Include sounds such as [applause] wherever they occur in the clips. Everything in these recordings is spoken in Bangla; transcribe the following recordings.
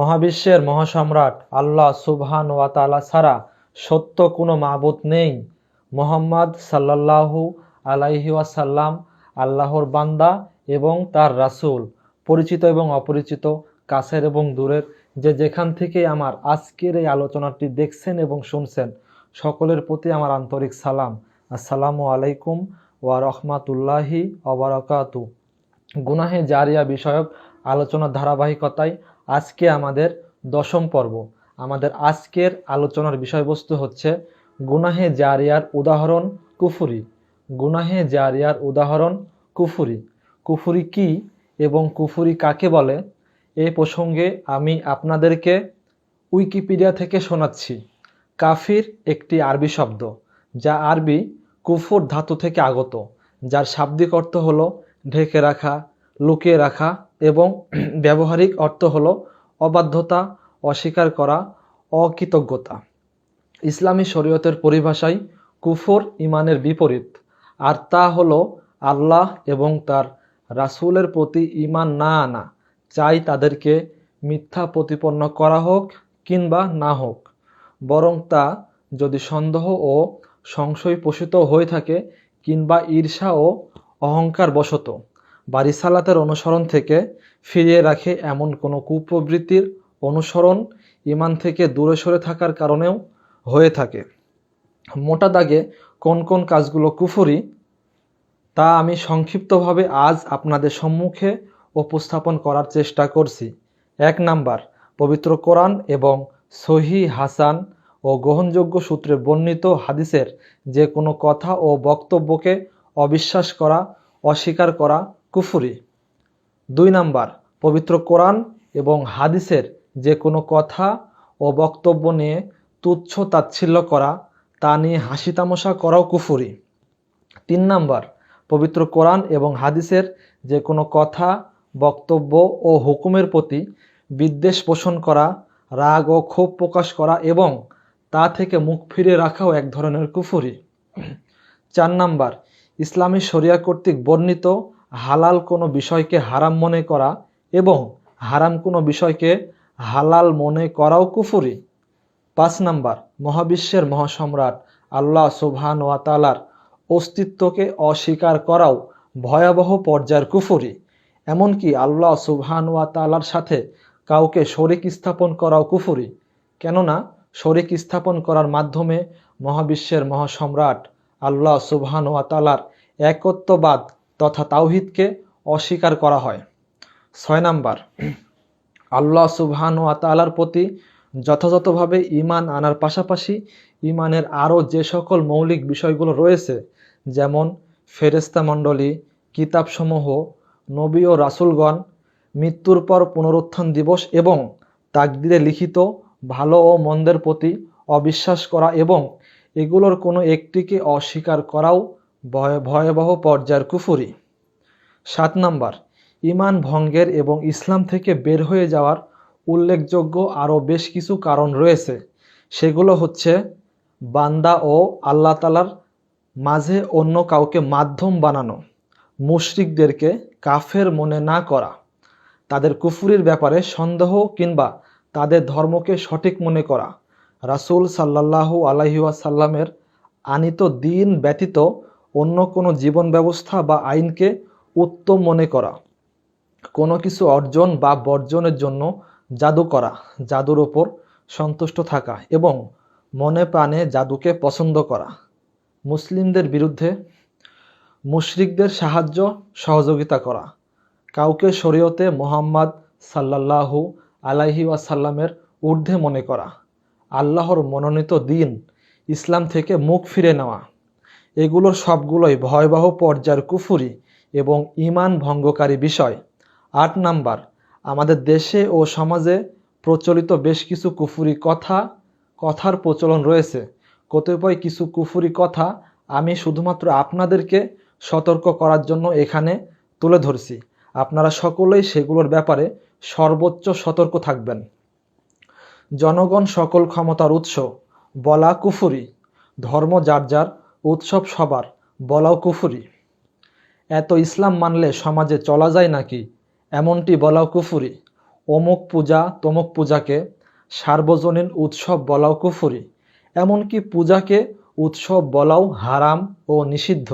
মহাবিশ্বের মহাসম্রাট আল্লাহ সুবহান ওয়া তাআলা ছাড়া সত্য কোনো মাবুদ নেই। মোহাম্মদ সাল্লাল্লাহু আলাইহি ওয়াসাল্লাম আল্লাহর বান্দা এবং তার রাসূল, পরিচিত এবং অপরিচিত, কাছের এবং দূরের, যে যেখান থেকে আমার আজকের এই আলোচনাটি দেখছেন এবং শুনছেন, সকলের প্রতি আমার আন্তরিক সালাম। আসসালামু আলাইকুম ওয়া রহমাতুল্লাহি অবরাকাতু গুনাহে জারিয়া বিষয়ক আলোচনার ধারাবাহিকতায় আজকে আমাদের দশম পর্ব। আমাদের আজকের আলোচনার বিষয়বস্তু হচ্ছে গুনাহে জারিয়ার উদাহরণ কুফুরি। গুনাহে জারিয়ার উদাহরণ কুফুরি। কুফুরি কি এবং কুফুরি কাকে বলে? এ প্রসঙ্গে আমি আপনাদেরকে উইকিপিডিয়া থেকে শোনাচ্ছি। কাফির একটি আরবি শব্দ, যা আরবি কুফুর ধাতু থেকে আগত, যার শাব্দিক অর্থ হলো ঢেকে রাখা লুকিয়ে রাখা এবং [clears throat] ব্যবহারিক অর্থ হল অবাধ্যতা, অস্বীকার করা, অকৃতজ্ঞতা। ইসলামী শরীয়তের পরিভাষায় কুফর ইমানের বিপরীত, আর তা হলো আল্লাহ এবং তার রাসূলের প্রতি ইমান না আনা। চাই তাদেরকে মিথ্যা প্রতিপন্ন করা হোক কিংবা না হোক, বরং তা যদি সন্দেহ ও সংশয় পোষিত হয়ে থাকে কিংবা ঈর্ষা ও অহংকার বশত বা রিসালাতের অনুসরণ থেকে ফিরিয়ে রাখে এমন কোনো কুপ্রবৃত্তির অনুসরণ ইমান থেকে দূরে সরে থাকার কারণেও হয়ে থাকে। মোটা দাগে কোন কোন কাজগুলো কুফরি, তা আমি সংক্ষিপ্তভাবে আজ আপনাদের সম্মুখে উপস্থাপন করার চেষ্টা করছি। এক নাম্বার, পবিত্র কোরআন এবং সহি হাসান ও গ্রহণযোগ্য সূত্রে বর্ণিত হাদিসের যে কোনো কথা ও বক্তব্যকে অবিশ্বাস করা, অস্বীকার করা কুফুরি। দুই নাম্বার, পবিত্র কোরআন এবং হাদিসের যে কোনো কথা ও বক্তব্য নিয়ে তুচ্ছ তাচ্ছিল্য করা, তা নিয়ে হাসি তামাশা করাও কুফুরি। তিন নাম্বার, পবিত্র কোরআন এবং হাদিসের যে কোনো কথা, বক্তব্য ও হুকুমের প্রতি বিদ্বেষ পোষণ করা, রাগ ও ক্ষোভ প্রকাশ করা এবং তা থেকে মুখ ফিরে রাখাও এক ধরনের কুফুরি। চার নাম্বার, ইসলামী শরিয়া কর্তৃক বর্ণিত হালাল কোনো বিষয়কে হারাম মনে করা এবং হারাম কোনো বিষয়কে হালাল মনে করাও কুফুরি। পাঁচ নাম্বার, মহাবিশ্বের মহাসম্রাট আল্লাহ সুবহান ওয়া তালার অস্তিত্বকে অস্বীকার করাও ভয়াবহ পর্যায়ের কুফুরি। এমনকি আল্লাহ সুবহান ওয়া তালার সাথে কাউকে শরিক স্থাপন করাও কুফুরি। কেননা শরিক স্থাপন করার মাধ্যমে মহাবিশ্বের মহাসম্রাট আল্লাহ সুবহান ওয়া তালার একত্ববাদ তথা তাওহিদকে অস্বীকার করা হয়। ছয় নাম্বার, আল্লাহ সুবহান ওয়া তালার প্রতি যথাযথভাবে ইমান আনার পাশাপাশি ইমানের আরও যে সকল মৌলিক বিষয়গুলো রয়েছে, যেমন ফেরেস্তা মণ্ডলী, কিতাবসমূহ, নবী ও রাসুলগণ, মৃত্যুর পর পুনরুত্থান দিবস এবং তাকদিরে লিখিত ভালো ও মন্দের প্রতি অবিশ্বাস করা এবং এগুলোর কোনো একটিকে অস্বীকার করাও ভয়াবহ পর্যায়ের কুফুরি। সাত নাম্বার ইমান ভঙ্গের এবং ইসলাম থেকে বের হয়ে যাওয়ার উল্লেখযোগ্য আরও বেশ কিছু কারণ রয়েছে। সেগুলো হচ্ছে, বান্দা ও আল্লাহ তালার মাঝে অন্য কাউকে মাধ্যম বানানো, মুশরিকদেরকে কাফের মনে না করা, তাদের কুফুরির ব্যাপারে সন্দেহ কিংবা তাদের ধর্মকে সঠিক মনে করা। রাসুল সাল্লাল্লাহু আলহিউসাল্লামের আনিত দিন ব্যতীত অন্য কোনো জীবন ব্যবস্থা বা আইনকে উত্তম মনে করা, কোনো কিছু অর্জন বা বর্জনের জন্য জাদু করা, জাদুর ওপর সন্তুষ্ট থাকা এবং মনে প্রাণে জাদুকে পছন্দ করা। মুসলিমদের বিরুদ্ধে মুশরিকদের সাহায্য, সহযোগিতা করা। কাউকে শরীয়তে মোহাম্মদ সাল্লাল্লাহু আলাইহি ওয়াসাল্লামের ঊর্ধ্বে মনে করা। আল্লাহর মনোনীত দিন ইসলাম থেকে মুখ ফিরে নেওয়া। এগুলোর সবগুলোই ভয়াবহ পর্যায়ের কুফুরি এবং ইমান ভঙ্গকারী বিষয়। আট নাম্বার, আমাদের দেশে ও সমাজে প্রচলিত বেশ কিছু কুফুরি কথা, কথার প্রচলন রয়েছে। কতিপয় কিছু কুফুরি কথা আমি শুধুমাত্র আপনাদেরকে সতর্ক করার জন্য এখানে তুলে ধরছি। আপনারা সকলেই সেগুলোর ব্যাপারে সর্বোচ্চ সতর্ক থাকবেন। জনগণ সকল ক্ষমতার উৎস, বলা কুফুরি, ধর্ম যার যার উৎসব সবার, বলাও কুফুরি। এত ইসলাম মানলে সমাজে চলা যায় নাকি? এমনটি বলাও কুফুরি। অমুক পূজা, তমুক পূজাকে সার্বজনীন উৎসব বলাও কুফুরি। এমনকি পূজাকে উৎসব বলাও হারাম ও নিষিদ্ধ।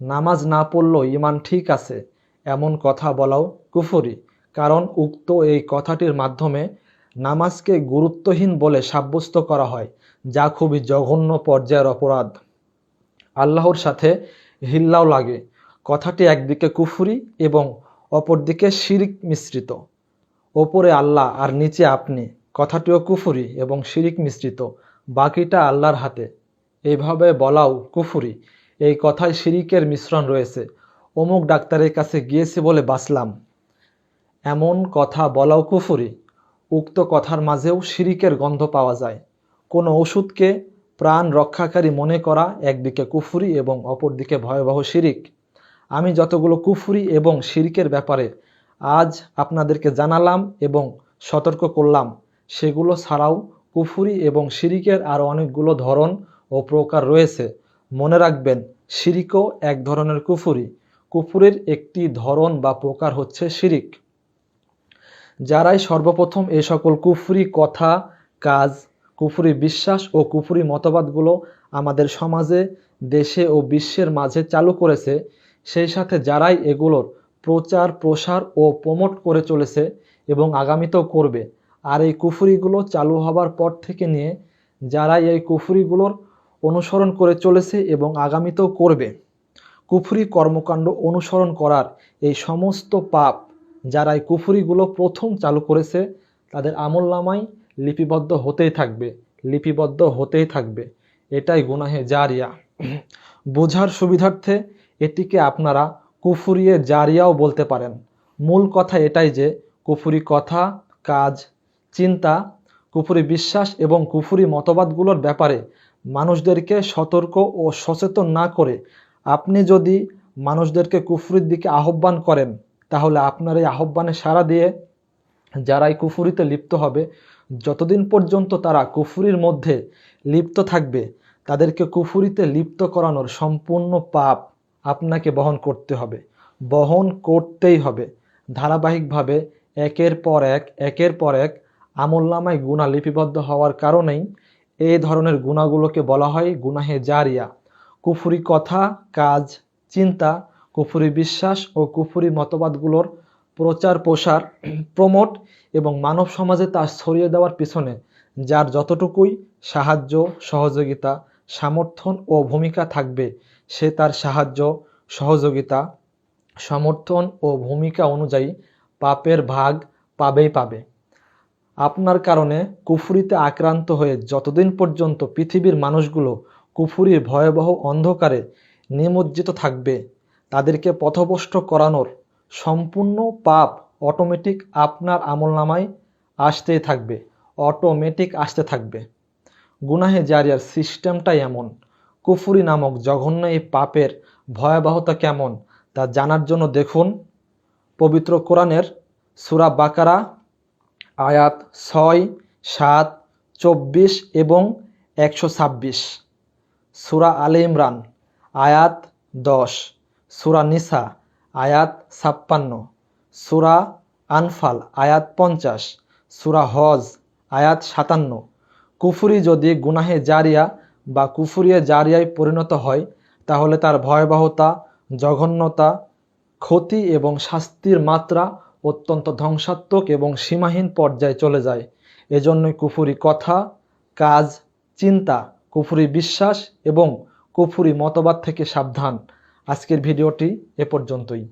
নামাজ না পড়লেও ইমান ঠিক আছে, এমন কথা বলাও কুফুরি। কারণ উক্ত এই কথাটির মাধ্যমে নামাজকে গুরুত্বহীন বলে সাব্যস্ত করা হয়, যা খুবই জঘন্য পর্যায়ের অপরাধ। আল্লাহর সাথে হিল্লাও লাগে। কথাটি একদিকে কুফুরি এবং অপরদিকে শিরিক মিশ্রিত। ওপরে আল্লাহ আর নিচে আপনি, কথাটিও কুফুরি এবং শিরিক মিশ্রিত, বাকিটা আল্লাহর হাতে। এইভাবে বলাও কুফুরি। এই কথায় শিরিকের মিশ্রণ রয়েছে। অমুক ডাক্তারের কাছে গিয়েছি বলে বাঁচলাম। এমন কথা বলাও কুফুরি। উক্ত কথার মাঝেও শিরিকের গন্ধ পাওয়া যায়। কোনো ওষুধকে প্রাণ রক্ষাকারী মনে করা, একদিকে কুফুরি এবং অপরদিকে ভয়াবহ শিরিক। আমি যতগুলো কুফুরি এবং শিরিকের ব্যাপারে আজ আপনাদেরকে জানালাম এবং সতর্ক করলাম, সেগুলো ছাড়াও কুফুরি এবং শিরিকের আরও অনেকগুলো ধরন ও প্রকার রয়েছে। মনে রাখবেন, শিরিকও এক ধরনের কুফুরি। কুফুরের একটি ধরন বা প্রকার হচ্ছে শিরিক। যারাই সর্বপ্রথম এ সকল কুফুরি, কথা, কাজ কুফরি বিশ্বাস ও কুফরি মতবাদগুলো আমাদের সমাজে, দেশে ও বিশ্বের মাঝে চালু করেছে। সেই সাথে যারাই এগুলোর প্রচার, প্রসার ও প্রমোট করে চলেছে এবং আগামীতেও করবে। আর এই কুফুরিগুলো চালু হবার পর থেকে নিয়ে যারাই এই কুফুরিগুলোর অনুসরণ করে চলেছে এবং আগামীতেও করবে, কুফুরি কর্মকাণ্ড অনুসরণ করার এই সমস্ত পাপ যারা এই কুফরিগুলো প্রথম চালু করেছে, তাদের আমল নামায় লিপিবদ্ধ হতেই থাকবে, লিপিবদ্ধ হতেই থাকবে। এটাই গুনাহে জারিয়া। বোঝার সুবিধার্থে এটিকে আপনারা কুফুরিয়ে জারিয়াও বলতে পারেন। মূল কথা এটাই যে, কুফুরি কথা, কাজ, চিন্তা, কুফুরি বিশ্বাস এবং কুফুরি মতবাদগুলোর ব্যাপারে মানুষদেরকে সতর্ক ও সচেতন না করে আপনি যদি মানুষদেরকে কুফুরির দিকে আহ্বান করেন, তাহলে আপনার এই আহ্বানে সাড়া দিয়ে যারাই কুফুরিতে লিপ্ত হবে যতদিন পর্যন্ত তারা কুফুরির মধ্যে লিপ্ত থাকবে, তাদেরকে কুফুরিতে লিপ্ত করানোর সম্পূর্ণ পাপ আপনাকে বহন করতে হবে। বহন করতেই হবে। ধারাবাহিকভাবে একের পর এক, একের পর এক আমলনামায় গুণা লিপিবদ্ধ হওয়ার কারণেই এই ধরনের গুণাগুলোকে বলা হয় গুনাহে জারিয়া। কুফুরি কথা, কাজ, চিন্তা, কুফুরি বিশ্বাস ও কুফুরি মতবাদগুলোর প্রচার, প্রসার, প্রমোট এবং মানব সমাজে তা ছড়িয়ে দেওয়ার পিছনে, যার যতটুকুই সাহায্য, সহযোগিতা সমর্থন ও ভূমিকা থাকবে, সে তার সাহায্য, সহযোগিতা সমর্থন ও ভূমিকা অনুযায়ী পাপের ভাগ পাবেই পাবে। আপনার কারণে কুফুরিতে আক্রান্ত হয়ে যতদিন পর্যন্ত পৃথিবীর মানুষগুলো কুফুরির ভয়াবহ অন্ধকারে নিমজ্জিত থাকবে, তাদেরকে পথভ্রষ্ট করানোর সম্পূর্ণ পাপ অটোমেটিক আপনার আমলনামায় আসতেই থাকবে অটোমেটিক আসতে থাকবে। গুনাহে জারিয়ার সিস্টেমটাই এমন। কুফুরি নামক জঘন্য এই পাপের ভয়াবহতা কেমন তা জানার জন্য দেখুন। পবিত্র কোরআনের সুরা বাকারা, আয়াত ছয়, সাত, চব্বিশ এবং একশো ছাব্বিশ। সুরা আলে ইমরান, আয়াত দশ। সুরা নিসা আয়াত ছাপ্পান্ন। সুরা আনফাল, আয়াত পঞ্চাশ। সুরা হজ, আয়াত সাতান্ন। কুফুরি যদি গুনাহে জারিয়া বা কুফুরিয়ে জারিয়ায় পরিণত হয়, তাহলে তার ভয়াবহতা, জঘন্যতা, ক্ষতি এবং শাস্তির মাত্রা অত্যন্ত ধ্বংসাত্মক এবং সীমাহীন পর্যায়ে চলে যায়। এজন্যই কুফুরি কথা, কাজ, চিন্তা, কুফুরি বিশ্বাস এবং কুফুরি মতবাদ থেকে সাবধান। আজকের ভিডিওটি এ পর্যন্তই।